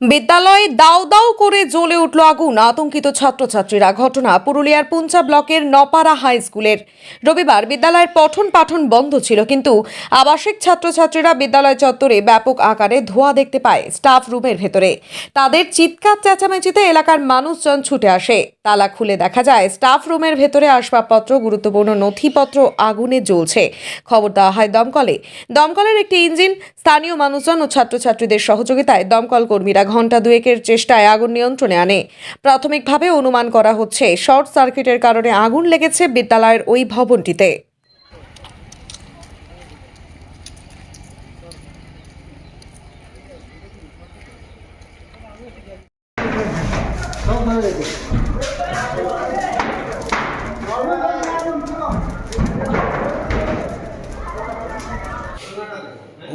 বিদ্যালয়ে দাউ দাউ করে জ্বলে উঠল আগুন। আতঙ্কিত ছাত্রছাত্রীরা ঘটনা পুরুলিয়ার পুঞ্চা ব্লকের নপাড়া হাই স্কুলের। রবিবার বিদ্যালয়ের পঠন পাঠন বন্ধ ছিল, কিন্তু আবাসিক ছাত্রছাত্রীরা বিদ্যালয় চত্বরে ব্যাপক আকারে ধোঁয়া দেখতে পায় স্টাফ রুমের ভেতরে। তাদের চিৎকার, চেঁচামেচিতে এলাকার মানুষজন ছুটে আসে। তালা খুলে দেখা যায়, স্টাফ রুমের ভেতরে আসবাবপত্র, গুরুত্বপূর্ণ নথিপত্র আগুনে জ্বলছে। খবর দেওয়া হয় দমকলে। দমকলের একটি ইঞ্জিন, স্থানীয় মানুষজন ও ছাত্রছাত্রীদের সহযোগিতায় দমকল কর্মীরা ঘণ্টা দুয়েকের চেষ্টায় আগুন নিয়ন্ত্রণে আনে। প্রাথমিকভাবে অনুমান করা হচ্ছে, শর্ট সার্কিটের কারণে আগুন লেগেছে বিদ্যালয়ের ওই ভবনটিতে।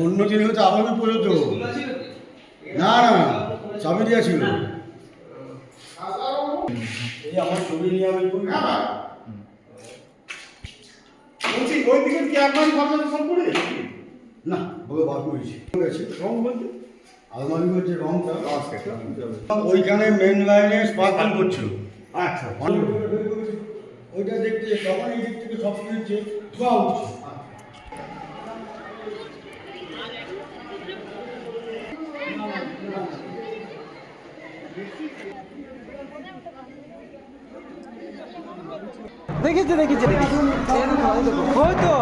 অন্য জিনিস হচ্ছে আবারও পর্যন্ত না না চাবি দেওয়া ছিল এই আমার ছবি নিয়ে আমি করি। বলছি ওই দিকে কি আলমারি ফালমারি সব পড়ে না ওকে বার করেছি। ঠিক আছে রং বলতে? আলমারি হচ্ছে রংটা। ওইখানে মেন লাইনে স্পার্কল করছিল। আচ্ছা। ওইটা দেখতে তখন এই দিক থেকে সব কিছু ধোয়া উঠছে। দেখেছি দেখেছি ওই তো।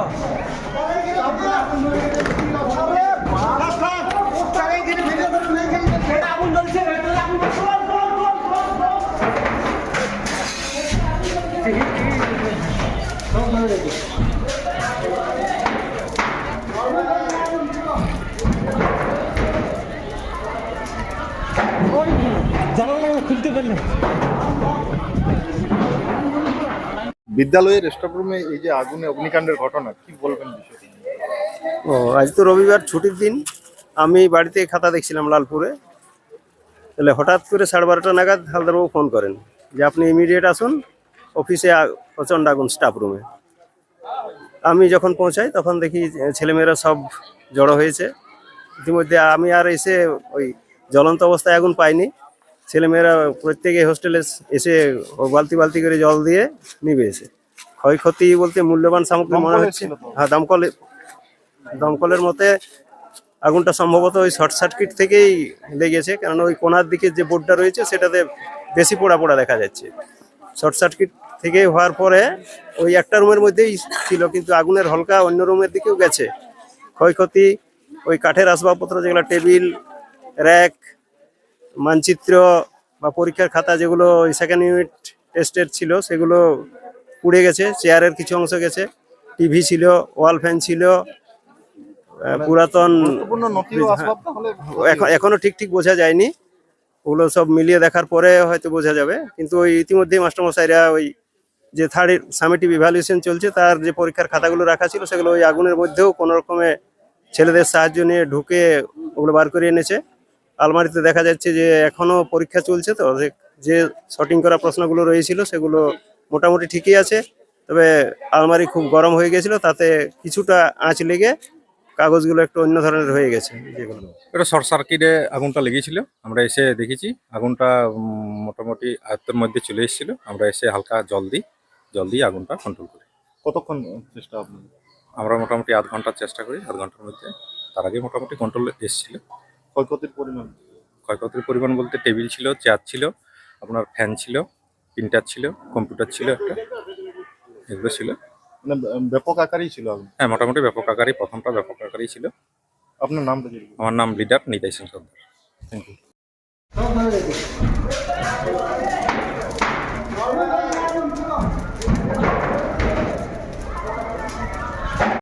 খুলতে পারলাম বিদ্যালয়ের স্টাফ রুমে এই যে আগুনে অগ্নিকাণ্ডের ঘটনা কি বলবেন বিষয়টি? ও আজ তো রবিবার ছুটির দিন। আমি বাড়িতে খাতা দেখছিলাম লালপুরে। তাহলে হঠাৎ করে সাড়ে বারোটা নাগাদ হালদারবাবু ফোন করেন যে আপনি ইমিডিয়েট আসুন। অফিসে প্রচণ্ড আগুন স্টাফ রুমে আমি যখন পৌঁছাই তখন দেখি ছেলেমেয়েরা সব জড়ো হয়েছে। ইতিমধ্যে আমি আর এসে ওই জ্বলন্ত অবস্থায় আগুন পাইনি। ছেলেমেয়েরা প্রত্যেকে হোস্টেলে এসে বালতি বালতি করে জল দিয়ে নিবে এসে। ক্ষয়ক্ষতি বলতে মূল্যবান সামগ্রী মনে হচ্ছে? হ্যাঁ দমকল দমকলের মতে আগুনটা সম্ভবত ওই শর্ট সার্কিট থেকেই লেগেছে কারণ ওই কোনার দিকে যে বোর্ডটা রয়েছে সেটাতে বেশি পোড়া পোড়া দেখা যাচ্ছে। শর্ট সার্কিট থেকে হওয়ার পরে ওই একটা রুমের মধ্যেই ছিল কিন্তু আগুনের হলকা অন্য রুমের দিকেও গেছে। ক্ষয়ক্ষতি ওই কাঠের আসবাবপত্র যেগুলো টেবিল র্যাক মানচিত্র বা পরীক্ষার খাতা যেগুলো ওই সেকেন্ড ইউনিট টেস্টের ছিল সেগুলো পুড়ে গেছে চেয়ারের কিছু অংশ গেছে টিভি ছিল ওয়াল ফ্যান ছিল পুরাতন আসবাব তাহলে এখন এখনও ঠিক ঠিক বোঝা যায়নি ওগুলো সব মিলিয়ে দেখার পরে হয়তো বোঝা যাবে কিন্তু ওই ইতিমধ্যেই মাস্টারমশাইরা ওই যে থার্ড সামেটিভ ইভ্যালুয়েশন চলছে তার যে পরীক্ষার খাতাগুলো রাখা ছিল সেগুলো ওই আগুনের মধ্যেও কোনো রকমে ছেলেদের সাহায্য নিয়ে ঢুকে ওগুলো বার করে এনেছে। আলমারিতে দেখা যাচ্ছে যে এখনও পরীক্ষা চলছে তো যে- যে শর্টিং করা প্রশ্নগুলো রয়েছিল সেগুলো মোটামুটি ঠিকই আছে তবে আলমারি খুব গরম হয়ে গেছিল তাতে কিছুটা আঁচ লেগে কাগজগুলো একটু অন্য ধরনের হয়ে গেছে যেগুলো। এটা শর্ট সার্কিটে আগুনটা লেগেছিল আমরা এসে দেখেছি আগুনটা মোটামুটি আয়ত্তের মধ্যে চলে এসেছিল আমরা এসে হালকা জল দিই জল দিয়ে আগুনটা কন্ট্রোল করি। কতক্ষণ চেষ্টা আমরা মোটামুটি আধ ঘণ্টার চেষ্টা করি আধ ঘণ্টার মধ্যে তার আগে মোটামুটি কন্ট্রোল এসেছিল। ক্ষয়ক্ষতির পরিমাণ? ক্ষয়ক্ষতির পরিমাণ বলতে টেবিল ছিল চেয়ার ছিল আপনার ফ্যান ছিল প্রিন্টার ছিল কম্পিউটার ছিল একটা এগুলো ছিল। মানে ব্যাপক আকারেই ছিল হ্যাঁ মোটামুটি ব্যাপক আকারই প্রথমটা ব্যাপক আকারই ছিল। আপনার নামটা আমার নাম leader Nitai Singh Sardar. Thank you